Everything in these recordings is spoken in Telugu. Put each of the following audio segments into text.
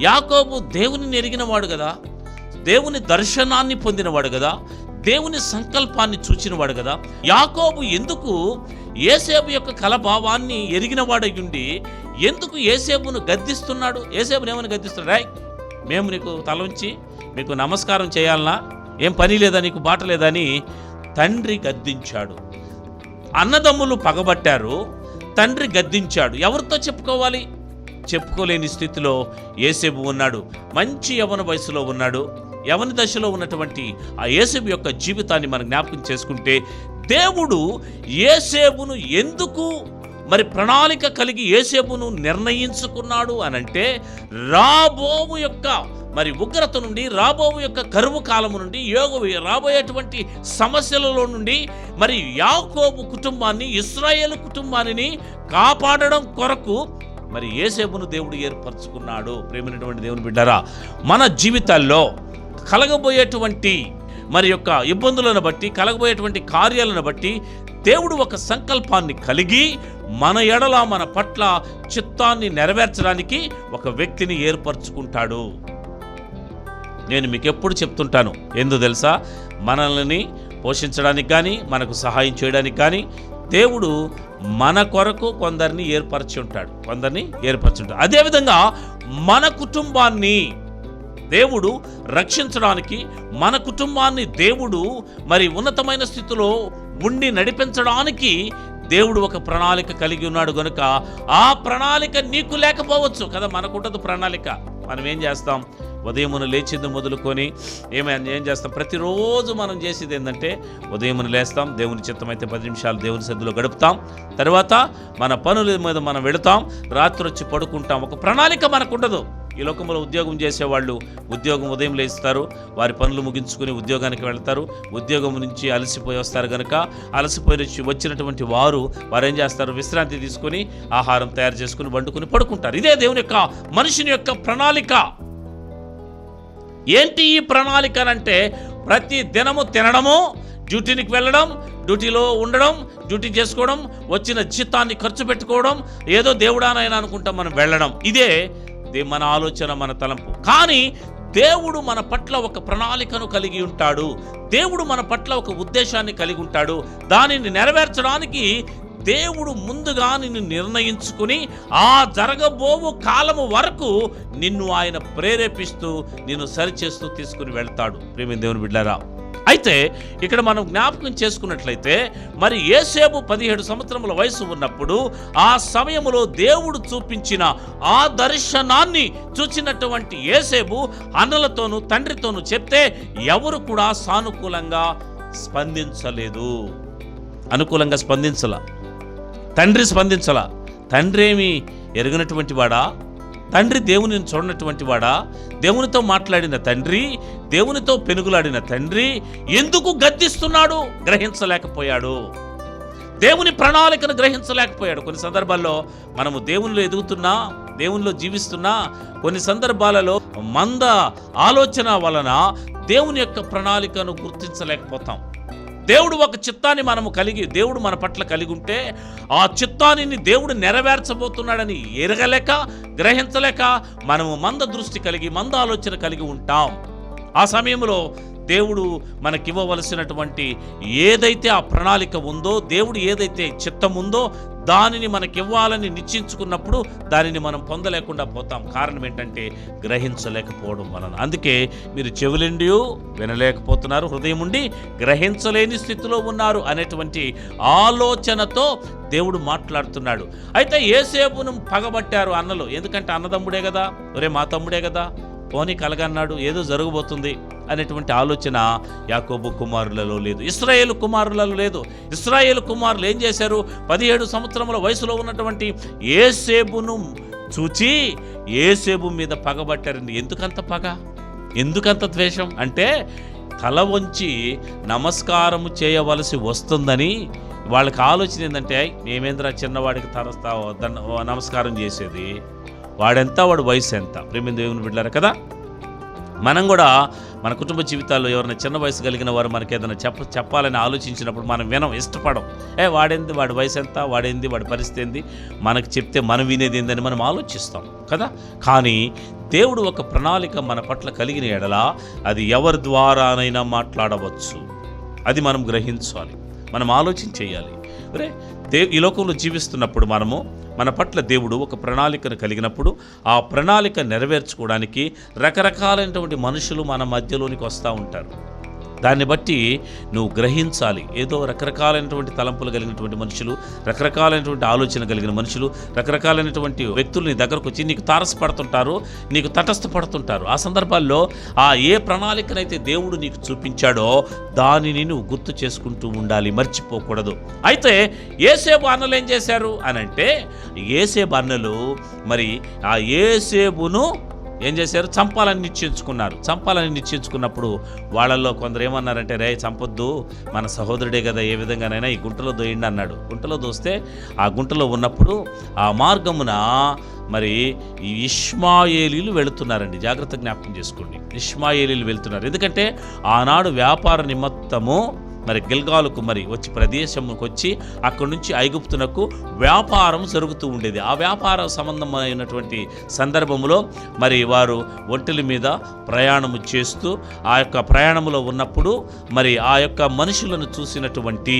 యాకోబు దేవుని ఎరిగినవాడు కదా దేవుని దర్శనాన్ని పొందినవాడు కదా దేవుని సంకల్పాన్ని చూచినవాడు కదా. యాకోబు ఎందుకు ఏసేపు యొక్క కలభావాన్ని ఎరిగినవాడయ్యుండి ఉండి ఎందుకు ఏసేపును గద్దిస్తున్నాడు? ఏసేపును ఏమని గద్దిస్తున్నాడు? రాయ్ మేము నీకు తల ఉంచి మీకు నమస్కారం చేయాలనా? ఏం పని లేదా నీకు బాట లేదని తండ్రి గద్దించాడు. అన్నదమ్ములు పగబట్టారు తండ్రి గద్దించాడు. ఎవరితో చెప్పుకోవాలి? చెప్పుకోలేని స్థితిలో ఏసేబు ఉన్నాడు. మంచి యవన వయసులో ఉన్నాడు. యవన దశలో ఉన్నటువంటి ఆ ఏసేబు యొక్క జీవితాన్ని మనం జ్ఞాపకం చేసుకుంటే దేవుడు ఏసేబును ఎందుకు మరి ప్రణాళిక కలిగి ఏసేపును నిర్ణయించుకున్నాడు అనంటే రాబోవు యొక్క మరి ఉగ్రత నుండి రాబోవు యొక్క కరువు కాలము నుండి యోగ రాబోయేటువంటి సమస్యలలో నుండి మరి యాకోబు కుటుంబాన్ని ఇస్రాయేల్ కుటుంబాన్ని కాపాడడం కొరకు మరి ఏసేపును దేవుడు ఏర్పరచుకున్నాడు. ప్రేమైనటువంటి దేవుని బిడ్డారా మన జీవితాల్లో కలగబోయేటువంటి మరి యొక్క ఇబ్బందులను బట్టి కలగబోయేటువంటి కార్యాలను బట్టి దేవుడు ఒక సంకల్పాన్ని కలిగి మన ఎడల మన పట్ల చిత్తాన్ని నెరవేర్చడానికి ఒక వ్యక్తిని ఏర్పరచుకుంటాడు. నేను మీకు ఎప్పుడు చెప్తుంటాను ఎందు తెలుసా? మనల్ని పోషించడానికి కానీ మనకు సహాయం చేయడానికి కానీ దేవుడు మన కొరకు కొందరిని ఏర్పరచి ఉంటాడు కొందరిని ఏర్పరచి ఉంటాడు. అదేవిధంగా మన కుటుంబాన్ని దేవుడు రక్షించడానికి మన కుటుంబాన్ని దేవుడు మరి ఉన్నతమైన స్థితిలో ఉండి నడిపించడానికి దేవుడు ఒక ప్రణాళిక కలిగి ఉన్నాడు గనుక ఆ ప్రణాళిక నీకు లేకపోవచ్చు కదా మనకుంటది ప్రణాళిక. మనం ఏం చేస్తాం? ఉదయమును లేచింది మొదలుకొని ఏమైనా ఏం చేస్తాం? ప్రతిరోజు మనం చేసేది ఏంటంటే ఉదయమును లేస్తాం దేవుని చిత్తం అయితే పది నిమిషాలు దేవుని సద్దులో గడుపుతాం. తర్వాత మన పనుల మీద మనం వెళతాం రాత్రి వచ్చి పడుకుంటాం. ఒక ప్రణాళిక మనకు ఉండదు ఈ లోకంలో ఉద్యోగం చేసేవాళ్ళు ఉద్యోగం ఉదయం లేస్తారు వారి పనులు ముగించుకుని ఉద్యోగానికి వెళ్తారు. ఉద్యోగం నుంచి అలసిపోయి వస్తారు కనుక అలసిపోయి వచ్చి వచ్చినటువంటి వారు వారు ఏం చేస్తారు? విశ్రాంతి తీసుకొని ఆహారం తయారు చేసుకుని వండుకుని పడుకుంటారు. ఇదే దేవుని యొక్క మనుషుని యొక్క ప్రణాళిక. ఏంటి ఈ ప్రణాళిక అంటే ప్రతి దినము తినడము డ్యూటీనికి వెళ్ళడం డ్యూటీలో ఉండడం డ్యూటీ చేసుకోవడం వచ్చిన జీతాన్ని ఖర్చు పెట్టుకోవడం ఏదో దేవుడానైనా అనుకుంటాం మనం వెళ్ళడం. ఇదే మన ఆలోచన మన తలంపు. కానీ దేవుడు మన పట్ల ఒక ప్రణాళికను కలిగి ఉంటాడు. దేవుడు మన పట్ల ఒక ఉద్దేశాన్ని కలిగి ఉంటాడు. దానిని నెరవేర్చడానికి దేవుడు ముందుగా నిన్ను నిర్ణయించుకుని ఆ జరగబోవు కాలము వరకు నిన్ను ఆయన ప్రేరేపిస్తూ నిన్ను సరిచేస్తూ తీసుకుని వెళ్తాడు. ప్రేమి దేవుని బిడ్డారా అయితే ఇక్కడ మనం జ్ఞాపకం చేసుకున్నట్లయితే మరి ఏసేపు పదిహేడు సంవత్సరముల వయసు ఉన్నప్పుడు ఆ సమయంలో దేవుడు చూపించిన ఆ దర్శనాన్ని చూచినటువంటి ఏసేపు అన్నలతోనూ తండ్రితోనూ చెప్తే ఎవరు కూడా సానుకూలంగా స్పందించలేదు. అనుకూలంగా స్పందించలే? తండ్రి స్పందించలా. తండ్రి ఏమి ఎరగనటువంటి వాడా? తండ్రి దేవునిని చూడనటువంటి వాడా? దేవునితో మాట్లాడిన తండ్రి దేవునితో పెనుగులాడిన తండ్రి ఎందుకు గద్దిస్తున్నాడు? గ్రహించలేకపోయాడు. దేవుని ప్రణాళికను గ్రహించలేకపోయాడు. కొన్ని సందర్భాల్లో మనము దేవునిలో ఎదుగుతున్నా దేవునిలో జీవిస్తున్నా కొన్ని సందర్భాలలో మంద ఆలోచన వలన దేవుని యొక్క ప్రణాళికను గుర్తించలేకపోతాం. దేవుడు ఒక చిత్తాన్ని మనము కలిగి దేవుడు మన పట్ల కలిగి ఉంటే ఆ చిత్తాన్ని దేవుడు నెరవేర్చబోతున్నాడని ఎరగలేక గ్రహించలేక మనము మంద దృష్టి కలిగి మంద ఆలోచన కలిగి ఉంటాం. ఆ సమయంలో దేవుడు మనకివ్వవలసినటువంటి ఏదైతే ఆ ప్రణాళిక ఉందో దేవుడు ఏదైతే చిత్తం ఉందో దానిని మనకివ్వాలని నిశ్చయించుకున్నప్పుడు దానిని మనం పొందలేకుండా పోతాం. కారణం ఏంటంటే గ్రహించలేకపోవడం వలన. అందుకే మీరు చెవులెండి వినలేకపోతున్నారు హృదయం ఉండి గ్రహించలేని స్థితిలో ఉన్నారు అనేటువంటి ఆలోచనతో దేవుడు మాట్లాడుతున్నాడు. అయితే ఏసేపును పగబట్టారు అన్నలు. ఎందుకంటే అన్నదమ్ముడే కదా? ఒరే మా తమ్ముడే కదా? పోనీ కలగన్నాడు ఏదో జరగబోతుంది. అనేటువంటి ఆలోచన యాకోబు కుమారులలో లేదు. ఇస్రాయేల్ కుమారులలో లేదు. ఇస్రాయేల్ కుమారులు ఏం చేశారు? పదిహేడు సంవత్సరముల వయసులో ఉన్నటువంటి ఏసేబును చూచి ఏసేబు మీద పగబట్టారండి ఎందుకంత పగ? ఎందుకంత ద్వేషం? అంటే తల వంచి నమస్కారము చేయవలసి వస్తుందని వాళ్ళకి ఆలోచన ఏంటంటే మేమేంద్ర చిన్నవాడికి తరస్తా నమస్కారం చేసేది? వాడెంత? వాడు వయసు ఎంత? ప్రేమిందేవుని బిడ్డారు కదా? మనం కూడా మన కుటుంబ జీవితాల్లో ఎవరైనా చిన్న వయసు కలిగిన వారు మనకి ఏదైనా చెప్ప చెప్పాలని ఆలోచించినప్పుడు మనం వినం ఇష్టపడం. ఏ వాడేంది? వాడి వయసు ఎంత? వాడేంది? వాడి పరిస్థితి ఏంది? మనకు చెప్తే మనం వినేది ఏందని మనం ఆలోచిస్తాం కదా? కానీ దేవుడు ఒక ప్రణాళిక మన పట్ల కలిగిన ఎడల అది ఎవరి ద్వారానైనా మాట్లాడవచ్చు. అది మనం గ్రహించాలి. మనం ఆలోచన చేయాలి. అరే దే ఈ లోకంలో జీవిస్తున్నప్పుడు మనము మన పట్ల దేవుడు ఒక ప్రణాళికను కలిగినప్పుడు ఆ ప్రణాళిక నెరవేర్చుకోవడానికి రకరకాలైనటువంటి మనుషులు మన మధ్యలోనికి వస్తూ ఉంటారు. దాన్ని బట్టి నువ్వు గ్రహించాలి. ఏదో రకరకాలైనటువంటి తలంపులు కలిగినటువంటి మనుషులు రకరకాలైనటువంటి ఆలోచన కలిగిన మనుషులు రకరకాలైనటువంటి వ్యక్తులు నీ దగ్గరకు వచ్చి నీకు తారసపడుతుంటారు నీకు తటస్థపడుతుంటారు. ఆ సందర్భాల్లో ఆ ఏ ప్రణాళికనైతే దేవుడు నీకు చూపించాడో దానిని నువ్వు గుర్తు చేసుకుంటూ ఉండాలి మర్చిపోకూడదు. అయితే ఏసేబు అన్నలు ఏం చేశారు? అని అంటే ఏసేబు అన్నలు మరి ఆ ఏసేబును ఏం చేశారు? చంపాలని నిశ్చయించుకున్నారు. చంపాలని నిశ్చయించుకున్నప్పుడు వాళ్ళల్లో కొందరు ఏమన్నారంటే రే చంపొద్దు. మన సహోదరుడే కదా ఏ విధంగానైనా ఈ గుంటలో దోయండి అన్నాడు. గుంటలో దోస్తే ఆ గుంటలో ఉన్నప్పుడు ఆ మార్గమున మరి ఈ ఇష్మాయేలీలు వెళుతున్నారండి. జాగ్రత్త జ్ఞాపకం చేసుకోండి. ఇష్మాయేలీలు వెళ్తున్నారు. ఎందుకంటే ఆనాడు వ్యాపార నిమిత్తము మరి గిల్గాలుకు మరి వచ్చి ప్రదేశంకి వచ్చి అక్కడి నుంచి ఐగుప్తునకు వ్యాపారం జరుగుతూ ఉండేది. ఆ వ్యాపార సంబంధమైనటువంటి సందర్భంలో మరి వారు ఒంటెల మీద ప్రయాణము చేస్తూ ఆ యొక్క ప్రయాణంలో ఉన్నప్పుడు మరి ఆ యొక్క మనుషులను చూసినటువంటి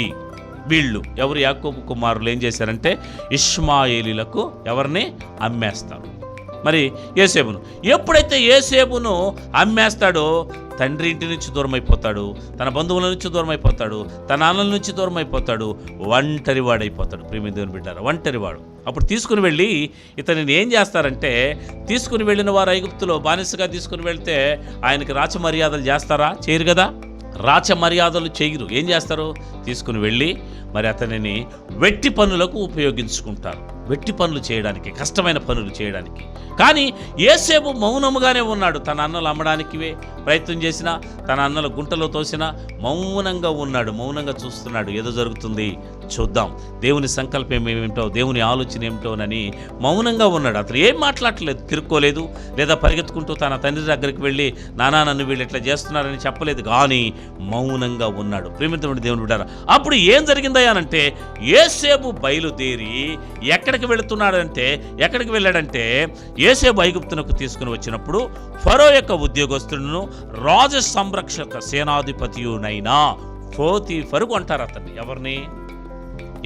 వీళ్ళు ఎవరు యాకోబు కుమారులు ఏం చేశారంటే ఇష్మాయేలీలకు ఎవరిని అమ్మేస్తారు. మరి ఏసేబును ఎప్పుడైతే ఏసేబును అమ్మేస్తాడో తండ్రి ఇంటి నుంచి దూరం అయిపోతాడు తన బంధువుల నుంచి దూరం అయిపోతాడు తన అన్నల నుంచి దూరం అయిపోతాడు ఒంటరి వాడైపోతాడు. ప్రేమి దేవుని బిడ్డారు ఒంటరి వాడు. అప్పుడు తీసుకుని వెళ్ళి ఇతనిని ఏం చేస్తారంటే తీసుకుని వెళ్ళిన వారు ఐగుప్తులో బానిసగా తీసుకుని వెళ్తే ఆయనకి రాచ మర్యాదలు చేస్తారా? చేయరు కదా? రాచ మర్యాదలు చేయరు. ఏం చేస్తారు? తీసుకుని వెళ్ళి మరి అతనిని వెట్టి పనులకు ఉపయోగించుకుంటారు. వెట్టి పనులు చేయడానికి కష్టమైన పనులు చేయడానికి. కానీ ఏసేపు మౌనముగానే ఉన్నాడు. తన అన్నలు అమ్మడానికివే ప్రయత్నం చేసినా తన అన్నలు గుంటలో తోసినా మౌనంగా ఉన్నాడు. మౌనంగా చూస్తున్నాడు. ఏదో జరుగుతుంది? చూద్దాం. దేవుని సంకల్పం ఏమిటో దేవుని ఆలోచన ఏమిటోనని మౌనంగా ఉన్నాడు. అతను ఏం మాట్లాడలేదు. తిరుక్కోలేదు. లేదా పరిగెత్తుకుంటూ తన తండ్రి దగ్గరికి వెళ్ళి నానా నన్ను వీళ్ళు ఇట్లా చేస్తున్నారని చెప్పలేదు. కానీ మౌనంగా ఉన్నాడు. ప్రేమితమైన దేవుని బిడ్డారా అప్పుడు ఏం జరిగిందయ్యానంటే ఏసేపు బయలుదేరి ఎక్కడికి వెళుతున్నాడంటే ఎక్కడికి వెళ్ళాడంటే ఏసేపు ఐగుప్తునకు తీసుకుని వచ్చినప్పుడు ఫరో యొక్క ఉద్యోగస్తులను రాజ సంరక్షక సేనాధిపతియునైనా ఫోతీఫరు కొంటారు అతన్ని. ఎవరిని?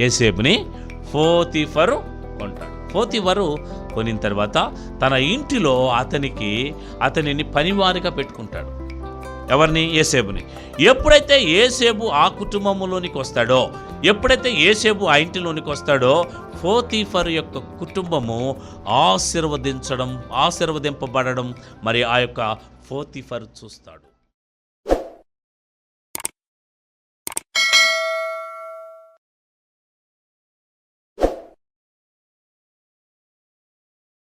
ఏసేపుని ఫోతిఫరు అంటాడు ఫోతిఫరు కొనిన తర్వాత తన ఇంటిలో అతనికి అతనిని పనివారిగా పెట్టుకుంటాడు. ఎవరిని? ఏసేబుని ఎప్పుడైతే ఏసేబు ఆ కుటుంబంలోనికి వస్తాడో ఎప్పుడైతే ఏసేపు ఆ ఇంటిలోనికి వస్తాడో ఫోతీఫర్ యొక్క కుటుంబము ఆశీర్వదించడం ఆశీర్వదింపబడడం మరి ఆ యొక్క ఫోతీఫర్ చూస్తాడు.